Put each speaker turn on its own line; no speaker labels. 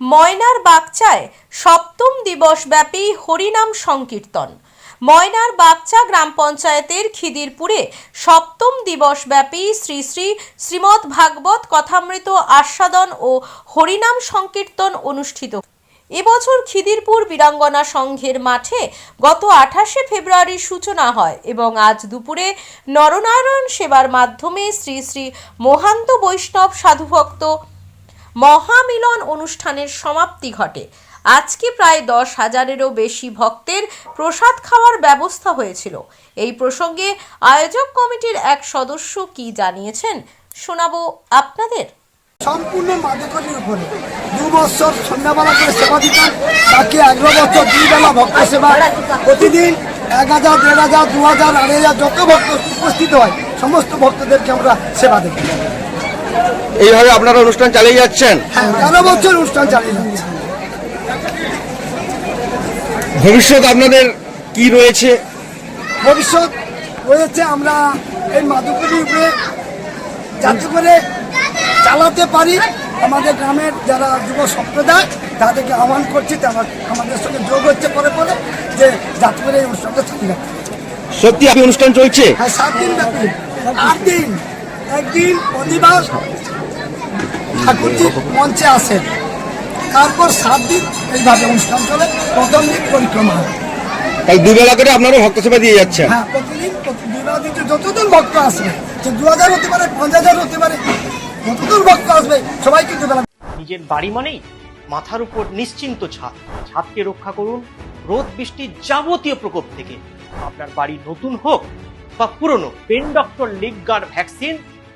ময়নার বাগচায় সপ্তম দিবসব্যাপী হরিনাম সংকীর্তন। ময়নার বাগচা গ্রাম পঞ্চায়েতের খিদিরপুরে সপ্তম দিবসব্যাপী শ্রী শ্রী শ্রীমদ্ ভাগবত কথামৃত আস্বাদন ও হরিনাম সংকীর্তন অনুষ্ঠিত। এবছর খিদিরপুর বীরাঙ্গনা সংঘের মাঠে গত আঠাশে ফেব্রুয়ারির সূচনা হয় এবং আজ দুপুরে নরনারায়ণ সেবার মাধ্যমে শ্রী শ্রী মহান্ত বৈষ্ণব সাধুভক্ত মহামিলন অনুষ্ঠানের সমাপ্তি ঘটে। আজকে প্রায় দশ হাজারেরও বেশি ভক্তের প্রসাদ খাওয়ার ব্যবস্থা হয়েছিল। এই প্রসঙ্গে আয়োজক কমিটির এক সদস্য কি জানিয়েছেন শোনাবো আপনাদের।
সম্পূর্ণ মাদকলির উপরে দু বছর সন্ধ্যাবেলা করে সেবা দিতাম বাকি এগারো বছর দুই বেলা ভক্ত সেবা। প্রতিদিন এক হাজার, দেড় হাজার, দু হাজার, আড়াই হাজার যত ভক্ত উপস্থিত হয়, সমস্ত ভক্তদেরকে আমরা সেবা দিই
এইভাবে আপনারা অনুষ্ঠান চালিয়ে যাচ্ছেন?
হ্যাঁ বছর অনুষ্ঠান চালিয়ে যাচ্ছে।
ভবিষ্যৎ আপনাদের কি রয়েছে?
ভবিষ্যৎ রয়েছে আমরা এই মাদকলির উপরে যাতে করে চালাতে পারি। আমাদের গ্রামের যারা যুব সম্প্রদায় তাদেরকে আহ্বান করছি তারা আমাদের সঙ্গে যোগ হচ্ছে পরে পরে যে যাতে করে এই অনুষ্ঠানটা চালিয়ে রাখতে
সত্যি আপনি অনুষ্ঠান চলছে?
হ্যাঁ সাত দিন ব্যাপী। আট দিন একদিন অধিবাস ঠাকুরজি মঞ্চে আসেন। তারপর সাত দিন এইভাবে অনুষ্ঠান চলে প্রথম দিন পরিক্রমা হয়।
তাই দুবেলা করে আপনারা ভক্ত সেবা দিয়ে যাচ্ছেন?
হ্যাঁ প্রতিদিন দুবেলা দিতে যতজন ভক্ত আসবে সে দু হাজার হতে পারে পাঁচ হাজার হতে পারে যতজন ভক্ত আসবে সবাইকে দুবেলা
নিজের বাড়ি মানেই মাথার উপর নিশ্চিন্ত ছাদ। ছাদকে রক্ষা করুন রোদ বৃষ্টির যাবতীয় প্রকোপ থেকে। আপনার বাড়ি নতুন হোক বা পুরনো pen doctor leak guard vaccine